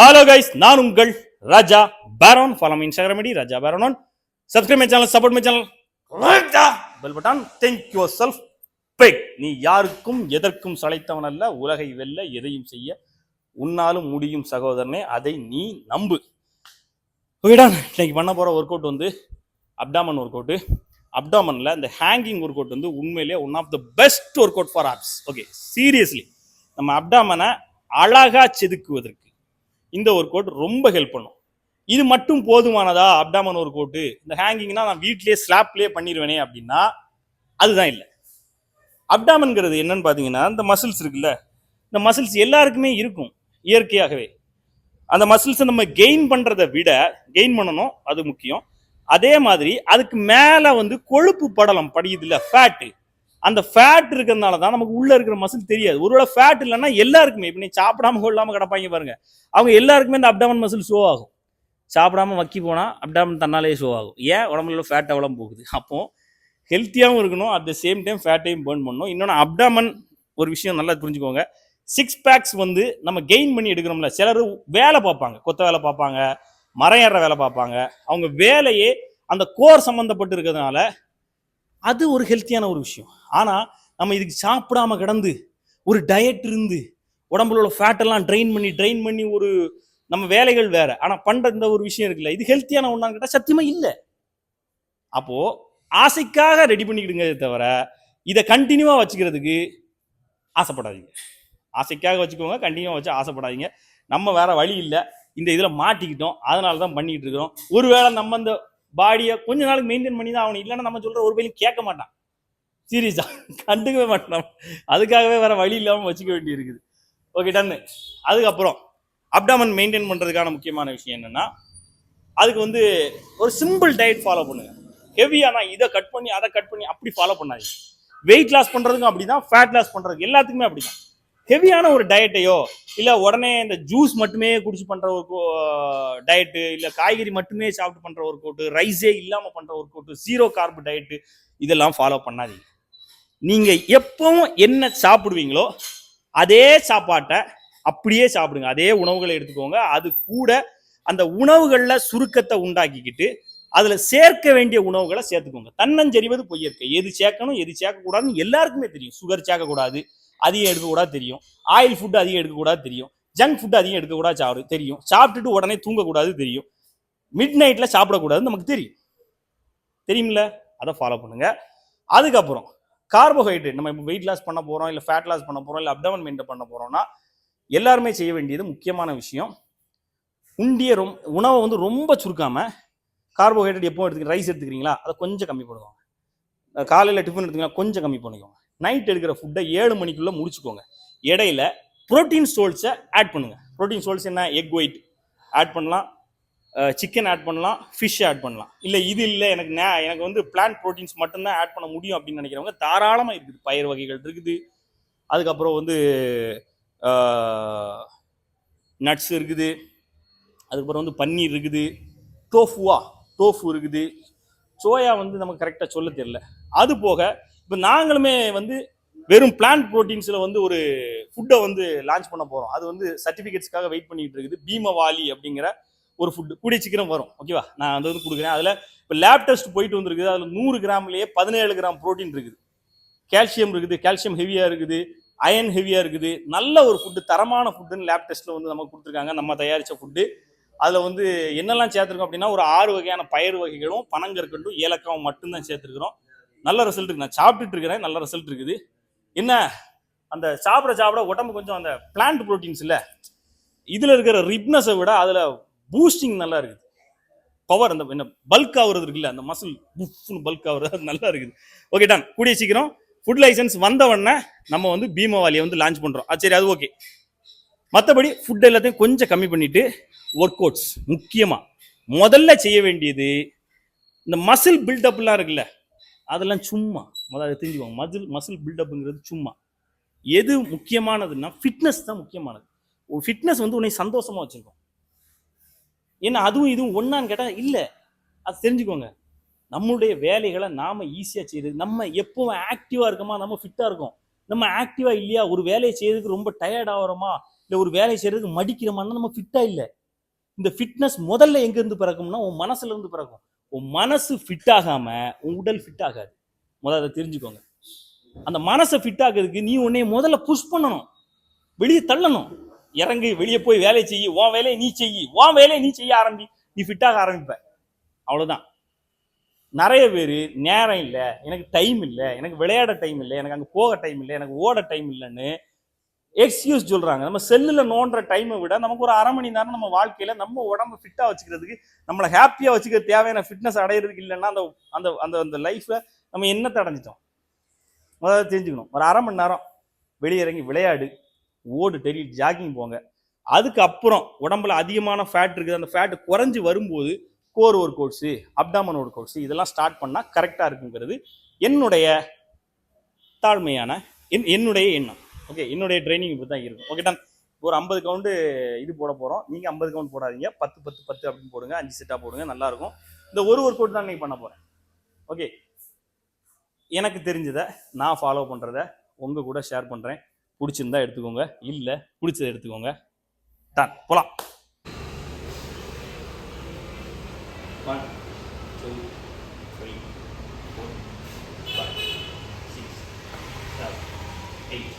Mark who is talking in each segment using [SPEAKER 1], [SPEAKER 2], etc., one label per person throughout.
[SPEAKER 1] Hello guys நான் உங்கள் Raja Peron. Follow me Instagram ID Raja Peron subscribe my channel support my channel Raja bell button thank your self pick நீ யாருக்கும் எதற்கும் சளைத்தவன் அல்ல. உலகை வெல்ல எதையும் செய்ய உன்னாலும் முடியும் சகோதரனே. அதை நீ நம்பு. ஓகேடா இன்னைக்கு பண்ண போகிற ஒர்க் அவுட் வந்து அப்டாமன் ஒர்க் அவுட்டு அப்டாமனில் இந்த ஹேங்கிங் ஒர்க் அவுட் வந்து உண்மையிலே one of the best work out for abs okay seriously நம்ம அப்டாமனை அழகாக செதுக்குவதற்கு இந்த ஒர்க் அவுட் ரொம்ப ஹெல்ப் பண்ணும். இது மட்டும் போதுமானதா? அப்டாமன் ஒர்க் அவுட்டு இந்த ஹேங்கிங்னா நான் வீட்லேயே ஸ்லாப்லேயே பண்ணிடுவேனே அப்படின்னா அதுதான் இல்லை. அப்டாமன்கிறது என்னன்னு பார்த்தீங்கன்னா இந்த மசில்ஸ் இருக்குல்ல? இந்த மசில்ஸ் எல்லாருக்குமே இருக்கும் இயற்கையாகவே. அந்த மசில்ஸை நம்ம கெயின் பண்ணுறதை விட கெயின் பண்ணணும் அது முக்கியம். அதே மாதிரி அதுக்கு மேலே வந்து கொழுப்பு படலம் படியுது இல்லை ஃபேட்டு அந்த ஃபேட் இருக்கிறதுனால தான் நமக்கு உள்ள இருக்கிற மசில் தெரியாது. ஒருவேளை ஃபேட் இல்லைன்னா எல்லாருக்குமே இப்போ நீ சாப்பிடாம கொள்ளாம கிடப்பாங்க பாருங்க. அவங்க எல்லாருக்குமே இந்த அப்டாமன் மசில் ஷோ ஆகும். சாப்பிடாம வக்கி போனால் அப்டாமன் தன்னாலே ஷோ ஆகும். ஏன்? உடம்புல ஃபேட் அவ்வளோ போகுது. அப்போது ஹெல்த்தியாகவும் இருக்கணும். அட் த சேம் டைம் ஃபேட்டையும் பேர்ன் பண்ணணும். இன்னொன்று அப்டாமன் ஒரு விஷயம் நல்லா புரிஞ்சுக்கோங்க. சிக்ஸ் பேக்ஸ் வந்து நம்ம கெயின் பண்ணி எடுக்கிறோம்ல. சிலர் வேலை பார்ப்பாங்க. கொத்த வேலை பார்ப்பாங்க மரம் ஏறுற வேலை பார்ப்பாங்க. அவங்க வேலையே அந்த கோர் சம்மந்தப்பட்டு இருக்கிறதுனால அது ஒரு ஹெல்த்தியான ஒரு விஷயம். ஆனால் நம்ம இதுக்கு சாப்பிடாம கிடந்து ஒரு டயட் இருந்து உடம்புல உள்ள ஃபேட்டெல்லாம் ட்ரெயின் பண்ணி ட்ரெயின் பண்ணி ஒரு நம்ம வேலைகள் வேற. ஆனால் பண்ணுற இந்த ஒரு விஷயம் இருக்குல்ல இது ஹெல்த்தியான ஒன்றான்னு கேட்டால் சத்தியமா இல்லை. அப்போது ஆசைக்காக ரெடி பண்ணிக்கிடுங்க தவிர இதை கண்டினியூவாக வச்சுக்கிறதுக்கு ஆசைப்படாதீங்க. ஆசைக்காக வச்சுக்கோங்க கண்டினியூவாக வச்சு ஆசைப்படாதீங்க. நம்ம வேற வழி இல்லை. இந்த இதில் மாட்டிக்கிட்டோம். அதனால தான் பண்ணிக்கிட்டு இருக்கிறோம். ஒருவேளை நம்ம இந்த பாடியை கொஞ்ச நாளுக்கு மெயின்டைன் பண்ணி தான் ஆகணும். இல்லைன்னா நம்ம சொல்கிற ஒரு பையன் கேட்க மாட்டான். சீரியஸா கண்டுக்கவே மாட்டான். அதுக்காகவே வேற வழி இல்லாமல் வச்சுக்க வேண்டி இருக்குது ஓகே டன்னு அதுக்கப்புறம் அப்டாமன் மெயின்டைன் பண்ணுறதுக்கான முக்கியமான விஷயம் என்னென்னா அதுக்கு வந்து ஒரு சிம்பிள் டயட் ஃபாலோ பண்ணுங்க. ஹெவியானா இதை கட் பண்ணி அதை கட் பண்ணி அப்படி ஃபாலோ பண்ணாதீங்க. வெயிட் லாஸ் பண்ணுறதுக்கும் அப்படி தான் ஃபேட் லாஸ் பண்ணுறதுக்கு எல்லாத்துக்குமே அப்படிதான். ஹெவியான ஒரு டயட்டையோ இல்லை உடனே இந்த ஜூஸ் மட்டுமே குடிச்சு பண்ணுற ஒரு டயட்டு இல்லை காய்கறி மட்டுமே சாப்பிட்டு பண்ணுற ஒர்க் அவுட்டு ரைஸே இல்லாமல் பண்ணுற work out zero carb diet இதெல்லாம் ஃபாலோ பண்ணாதீங்க. நீங்கள் எப்பவும் என்ன சாப்பிடுவீங்களோ அதே சாப்பாட்டை அப்படியே சாப்பிடுங்க. அதே உணவுகளை எடுத்துக்கோங்க. அது கூட அந்த உணவுகளில் சுருக்கத்தை உண்டாக்கிக்கிட்டு அதில் சேர்க்க வேண்டிய உணவுகளை சேர்த்துக்கோங்க. தன்னஞ்செறிவது பொய்யற்கை எது சேர்க்கணும் எது சேர்க்கக்கூடாதுன்னு எல்லாருக்குமே தெரியும். சுகர் சேர்க்கக்கூடாது அதிகம் எடுக்கக்கூடாது தெரியும். ஆயில் ஃபுட் அதிகம் எடுக்கக்கூடாது தெரியும். ஜங்க் ஃபுட் அதிகம் எடுக்கக்கூடாது சாப்பிடு தெரியும். சாப்பிட்டுட்டு உடனே தூங்கக்கூடாது தெரியும். மிட் நைட்டில் சாப்பிடக்கூடாதுன்னு நமக்கு தெரியும். தெரியுமில்ல? அதை ஃபாலோ பண்ணுங்க. அதுக்கப்புறம் கார்போஹைட்ரேட் நம்ம இப்போ வெயிட் லாஸ் பண்ண போகிறோம் இல்லை ஃபேட் லாஸ் பண்ண போகிறோம் இல்லை அப்டமன் மெயின்டைன் பண்ண போகிறோம்னா எல்லாருமே செய்ய வேண்டியது முக்கியமான விஷயம். உண்டிய ரொம் உணவை வந்து ரொம்ப சுருக்காமல் கார்போஹைட்ரேட் எப்போ எடுத்துக்க ரைஸ் எடுத்துக்கிறீங்களா? அதை கொஞ்சம் கம்மி பண்ணுவாங்க காலையில் டிஃபன் எடுத்துக்கலாம் கொஞ்சம் கம்மி பண்ணிக்கோங்க. நைட் எடுக்கிற ஃபுட்டை ஏழு மணிக்குள்ளே முடிச்சுக்கோங்க. இடையில புரோட்டீன் சோல்ஸை ஆட் பண்ணுங்கள் ப்ரோட்டீன் சோல்ஸ் என்ன? எக் ஒயிட் ஆட் பண்ணலாம். சிக்கன் ஆட் பண்ணலாம். ஃபிஷ் ஆட் பண்ணலாம். இல்லை இது இல்லை எனக்கு நே எனக்கு வந்து பிளான்ட் ப்ரோட்டீன்ஸ் மட்டும்தான் ஆட் பண்ண முடியும் அப்படின்னு நினைக்கிறவங்க தாராளமாக இருக்குது பயிர் வகைகள் இருக்குது. அதுக்கப்புறம் வந்து நட்ஸ் இருக்குது. அதுக்கப்புறம் வந்து பன்னீர் இருக்குது. டோஃபுவா டோஃபு இருக்குது. சோயா வந்து நமக்கு கரெக்டாக சொல்ல தெரியல. அது போக இப்போ நாங்களுமே வந்து வெறும் பிளான்ட் ப்ரோட்டீன்ஸில் வந்து ஒரு ஃபுட்டை வந்து லான்ச் பண்ண போகிறோம் அது வந்து சர்டிஃபிகேட்ஸ்க்காக வெயிட் பண்ணிகிட்டு இருக்குது. பீமவாலி அப்படிங்கிற ஒரு ஃபுட்டு கூடிய சீக்கிரம் வரும். ஓகேவா நான் அந்த வந்து கொடுக்குறேன். அதில் இப்போ லேப் டெஸ்ட் போயிட்டு வந்திருக்குது. அதில் நூறு கிராம்லேயே பதினேழு கிராம் ப்ரோட்டீன் இருக்குது. கால்சியம் இருக்குது. கால்சியம் ஹெவியாக இருக்குது. அயன் ஹெவியாக இருக்குது. நல்ல ஒரு ஃபுட்டு தரமான ஃபுட்டுன்னு லேப் டெஸ்ட்டில் வந்து நமக்கு கொடுத்துருக்காங்க. நம்ம தயாரித்த ஃபுட்டு அதில் வந்து என்னெல்லாம் சேர்த்துருக்கோம் அப்படின்னா ஒரு ஆறு வகையான பயிர் வகைகளும் பனங்கற்கண்டும் ஏலக்காவும் மட்டும்தான் சேர்த்துருக்குறோம். நல்ல ரிசல்ட் இருக்கு. நான் சாப்பிட்டுட்டு இருக்கிறேன். நல்ல ரிசல்ட் இருக்குது. என்ன? அந்த சாப்பிட சாப்பிட உடம்பு கொஞ்சம் அந்த பிளான்ட் ப்ரோட்டீன்ஸ் இல்லை. இதில் இருக்கிற ரிப்னஸை விட அதில் பூஸ்டிங் நல்லா இருக்குது. பவர் அந்த என்ன பல்க் ஆகுறது இருக்குல்ல அந்த மசில் புஃப்னு பல்க் ஆகுறது அது நல்லா இருக்குது. ஓகே டான் கூடிய சீக்கிரம். ஃபுட் லைசன்ஸ் வந்தவொடனே நம்ம வந்து பீமாவாலியை வந்து லான்ச் பண்ணுறோம் அது சரி அது ஓகே மற்றபடி ஃபுட் எல்லாத்தையும் கொஞ்சம் கம்மி பண்ணிவிட்டு ஒர்க் அவுட்ஸ் முக்கியமாக முதல்ல செய்ய வேண்டியது இந்த மசில் பில்டப்லாம் இருக்குல்ல அதெல்லாம் சும்மா. முதல்ல தெரிஞ்சுக்கோங்க. மசில் மசில் பில்டப்புங்கிறது சும்மா. எது முக்கியமானதுன்னா ஃபிட்னஸ் தான் முக்கியமானது. ஒரு ஃபிட்னஸ் வந்து உன்னை சந்தோஷமா வச்சுருக்கோம். ஏன்னா அதுவும் இதுவும் ஒன்றான்னு கேட்டால் இல்லை. அது தெரிஞ்சுக்கோங்க. நம்மளுடைய வேலைகளை நாம் ஈஸியாக செய்யுது நம்ம எப்பவும் ஆக்டிவாக இருக்கோமா? நம்ம ஃபிட்டாக இருக்கோம். நம்ம ஆக்டிவாக இல்லையா? ஒரு வேலையை செய்யறதுக்கு ரொம்ப டயர்ட் ஆகிறோமா? இல்லை ஒரு வேலையை மடிக்கிற மடிக்கிறோமான்னா நம்ம ஃபிட்டாக இல்லை. இந்த ஃபிட்னஸ் முதல்ல எங்கேருந்து பிறக்கும்னா உன் மனசுலேருந்து பிறக்கும். உன் மனசு ஃபிட் ஆகாமல் உன் உடல் ஃபிட் ஆகாது. முதல்ல அதை தெரிஞ்சுக்கோங்க. அந்த மனசை ஃபிட் ஆகிறதுக்கு நீ உன்னை முதல்ல புஷ் பண்ணணும். வெளியே தள்ளணும். இறங்கு வெளியே போய் வேலையை செய்யி. உன் வேலையை நீ செய்யி. உன் வேலையை நீ செய்ய ஆரம்பி. நீ ஃபிட்டாக ஆரம்பிப்ப. அவ்வளோதான் நிறைய பேர் நேரம் இல்லை எனக்கு டைம் இல்லை எனக்கு விளையாட டைம் இல்லை எனக்கு அங்கே போக டைம் இல்லை எனக்கு ஓட டைம் இல்லைன்னு எக்ஸ்கியூஸ் சொல்கிறாங்க நம்ம செல்லில் நோண்டுற டைமை விட நமக்கு ஒரு அரை மணி நேரம் நம்ம வாழ்க்கையில் நம்ம உடம்பு ஃபிட்டாக வச்சுக்கிறதுக்கு நம்மளை ஹாப்பியாக வச்சுக்க தேவையான ஃபிட்னஸ் அடையிறதுக்கு இல்லைன்னா அந்த அந்த அந்த அந்த லைஃப்பில் நம்ம என்னத்தை தடைஞ்சிட்டோம் முதல்ல தெரிஞ்சுக்கணும். ஒரு அரை மணி நேரம் வெளியே இறங்கி விளையாடு ஓடு டெரி ஜாகிங் போங்க. அதுக்கப்புறம் உடம்புல அதிகமான ஃபேட் இருக்குது. அந்த ஃபேட் குறைஞ்சி வரும்போது கோர் ஒரு கோட்ஸு அப்டாமன் ஒரு கோட்ஸு இதெல்லாம் ஸ்டார்ட் பண்ணால் கரெக்டாக இருக்குங்கிறது என்னுடைய தாழ்மையான என் என்னுடைய எண்ணம். ஓகே என்னுடைய ட்ரைனிங் இப்படி தான் இருக்கும். ஓகே டன் ஒரு ஐம்பது கவுண்டு இது போட போகிறோம் நீங்கள் ஐம்பது கவுண்ட் போடாதீங்க. பத்து பத்து பத்து அப்படின்னு போடுங்க. அஞ்சு செட்டாக போடுங்க. நல்லாயிருக்கும் இந்த ஒரு ஒர்க் அவுட் தான் நீங்கள் பண்ண போகிறேன் ஓகே எனக்கு தெரிஞ்சதை நான் ஃபாலோ பண்ணுறத உங்கள் கூட ஷேர் பண்ணுறேன் பிடிச்சிருந்தா எடுத்துக்கோங்க. இல்லை பிடிச்சதை எடுத்துக்கோங்க. டன் போகலாம் one two three four five six seven eight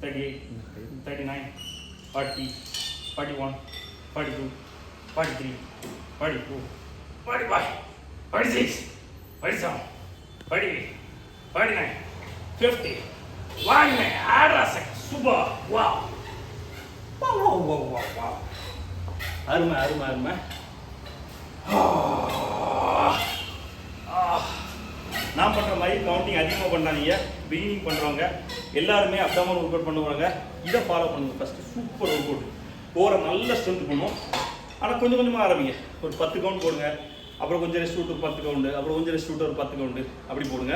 [SPEAKER 1] thirty-eight, 39, 40, 41, 42, 43, 44, 45, 46, 47, 48, 49, 50. One minute, ஆறா second super wow wow wow அருமை அருமை அருமை. நான் பண்ணுற மாதிரி கவுண்டிங் அதிகமாக பண்ணாதீங்க. பிகினிங் பண்ணுறவங்க எல்லாருமே அப்டாமல் ஒர்க் அவுட் பண்ணுவாங்க. இதை ஃபாலோ பண்ணுங்க ஃபஸ்ட்டு சூப்பர் ஒர்க் அவுட் போகிற நல்ல ஸ்ட்ரென்த் பண்ணும். ஆனால் கொஞ்சம் கொஞ்சமாக ஆரம்பிங்க. ஒரு பத்து கவுண்ட் போடுங்க. அப்புறம் கொஞ்சம் ரெஸ்ட் விட்டு ஒரு பத்து கவுண்டு அப்புறம் கொஞ்சம் ரெஸ்ட் விட்டு ஒரு பத்து கவுண்டு அப்படி போடுங்க.